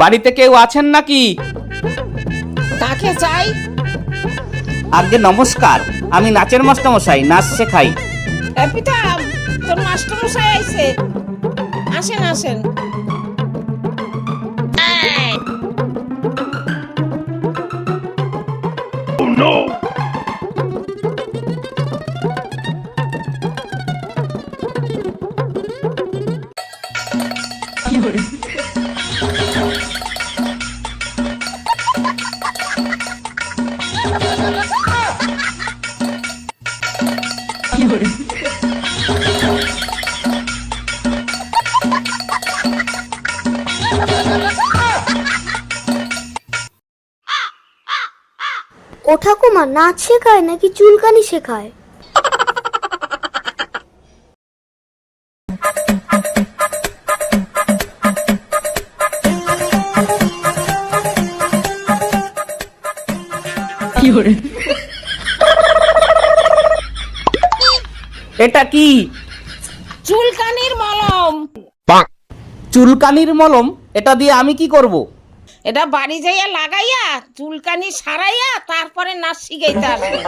বাড়িতে কেউ আছেন নাকি? কাকে চাই? আগে নমস্কার আমি নাচের মাস্টারমশাই নাচ শেখাই। এ পিতা তোর মাস্টারমশাই আইছে। আসেন আসেন। ও ঠাকুমা নাচ শেখায় নাকি চুলকানি শেখায়? এটা কি? চুলকানির মলম। চুলকানির মলম? এটা দিয়ে আমি কি করব? এটা বাড়ি যাইয়া লাগাইয়া চুলকানি সারাইয়া তারপরে নাচ শিখাইতে আসবে।